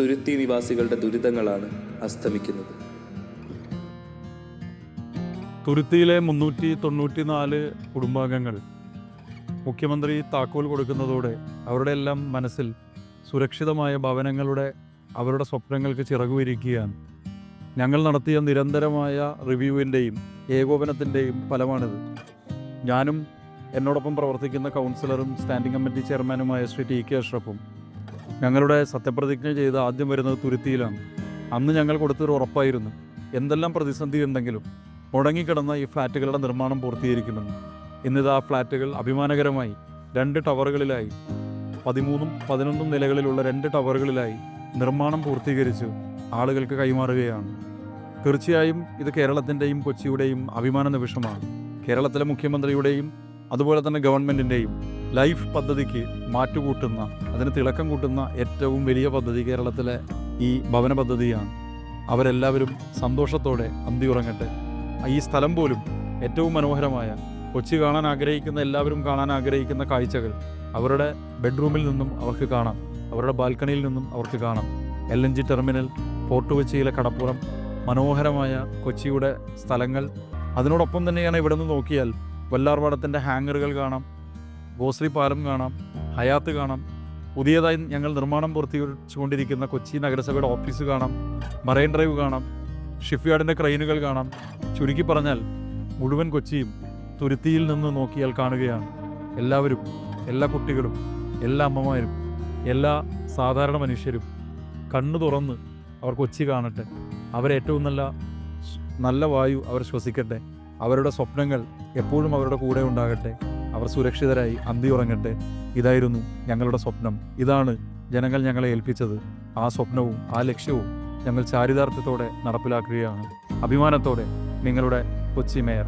തുരുത്തി നിവാസികളുടെ ദുരിതങ്ങളാണ് അസ്തമിക്കുന്നത്. തുരുത്തിയിലെ മുന്നൂറ്റി തൊണ്ണൂറ്റി നാല് കുടുംബാംഗങ്ങൾ മുഖ്യമന്ത്രി താക്കോൽ കൊടുക്കുന്നതോടെ അവരുടെ എല്ലാം മനസ്സിൽ സുരക്ഷിതമായ ഭവനങ്ങളുടെ അവരുടെ സ്വപ്നങ്ങൾക്ക് ചിറകുവിരിക്കുകയാണ്. ഞങ്ങൾ നടത്തിയ നിരന്തരമായ റിവ്യൂവിന്റെയും ഏകോപനത്തിന്റെയും ഫലമാണിത്. ഞാനും എന്നോടൊപ്പം പ്രവർത്തിക്കുന്ന കൗൺസിലറും സ്റ്റാൻഡിംഗ് കമ്മിറ്റി ചെയർമാനുമായ ശ്രീ ടി കെ അഷ്റഫും ഞങ്ങളുടെ സത്യപ്രതിജ്ഞ ചെയ്ത് ആദ്യം വരുന്നത് തുരുത്തിയിലാണ്. അന്ന് ഞങ്ങൾ കൊടുത്തൊരു ഉറപ്പായിരുന്നു. എന്തെല്ലാം പ്രതിസന്ധി ഉണ്ടെങ്കിലും മുടങ്ങിക്കിടന്ന ഈ ഫ്ലാറ്റുകളുടെ നിർമ്മാണം പൂർത്തീകരിക്കുമെന്ന്. ഇന്നിത് ആ ഫ്ലാറ്റുകൾ അഭിമാനകരമായി രണ്ട് ടവറുകളിലായി പതിമൂന്നും പതിനൊന്നും നിലകളിലുള്ള രണ്ട് ടവറുകളിലായി നിർമ്മാണം പൂർത്തീകരിച്ച് ആളുകൾക്ക് കൈമാറുകയാണ്. തീർച്ചയായും ഇത് കേരളത്തിന്റെയും കൊച്ചിയുടെയും അഭിമാന നിമിഷമാണ്. കേരളത്തിലെ മുഖ്യമന്ത്രിയുടെയും അതുപോലെ തന്നെ ഗവൺമെന്റിന്റെയും ലൈഫ് പദ്ധതിക്ക് മാറ്റുകൂട്ടുന്ന അതിന് തിളക്കം കൂട്ടുന്ന ഏറ്റവും വലിയ പദ്ധതി കേരളത്തിലെ ഈ ഭവന പദ്ധതിയാണ്. അവരെല്ലാവരും സന്തോഷത്തോടെ അന്തി ഉറങ്ങട്ടെ. ഈ സ്ഥലം പോലും ഏറ്റവും മനോഹരമായ കൊച്ചി കാണാൻ ആഗ്രഹിക്കുന്ന എല്ലാവരും കാണാൻ ആഗ്രഹിക്കുന്ന കാഴ്ചകൾ അവരുടെ ബെഡ്റൂമിൽ നിന്നും അവർക്ക് കാണാം. അവരുടെ ബാൽക്കണിയിൽ നിന്നും അവർക്ക് കാണാം. L N G terminal port കൊച്ചിയിലെ കടപ്പുറം മനോഹരമായ കൊച്ചിയുടെ സ്ഥലങ്ങൾ. അതിനോടൊപ്പം തന്നെയാണ് ഇവിടെ നിന്ന് നോക്കിയാൽ വല്ലാർപാടത്തിന്റെ ഹാങ്ങറുകൾ കാണാം. ഗോശ്രീ പാലം കാണാം ഹയാത്ത് കാണാം. പുതിയതായി ഞങ്ങൾ നിർമ്മാണം പൂർത്തീകരിച്ചുകൊണ്ടിരിക്കുന്ന കൊച്ചി നഗരസഭയുടെ ഓഫീസ് കാണാം മറൈൻ ഡ്രൈവ് കാണാം ഷിപ്പ്യാർഡിന്റെ ക്രെയിനുകൾ കാണാം. ചുരുക്കി പറഞ്ഞാൽ മുഴുവൻ കൊച്ചിയും തുരുത്തിയിൽ നിന്ന് നോക്കിയാൽ കാണുകയാണ്. എല്ലാവരും എല്ലാ കുട്ടികളും എല്ലാ അമ്മമാരും എല്ലാ സാധാരണ മനുഷ്യരും കണ്ണു തുറന്ന് അവർ കൊച്ചി കാണട്ടെ. അവരേറ്റവും നല്ല നല്ല വായു അവർ ശ്വസിക്കട്ടെ. അവരുടെ സ്വപ്നങ്ങൾ എപ്പോഴും അവരുടെ കൂടെ ഉണ്ടാകട്ടെ. അവർ സുരക്ഷിതരായി അന്തി ഉറങ്ങട്ടെ. ഇതായിരുന്നു ഞങ്ങളുടെ സ്വപ്നം. ഇതാണ് ജനങ്ങൾ ഞങ്ങളെ ഏൽപ്പിച്ചത്. ആ സ്വപ്നവും ആ ലക്ഷ്യവും ഞങ്ങൾ ചാരിതാർത്ഥ്യത്തോടെ നടപ്പിലാക്കുകയാണ്. അഭിമാനത്തോടെ നിങ്ങളുടെ കൊച്ചി മേയർ.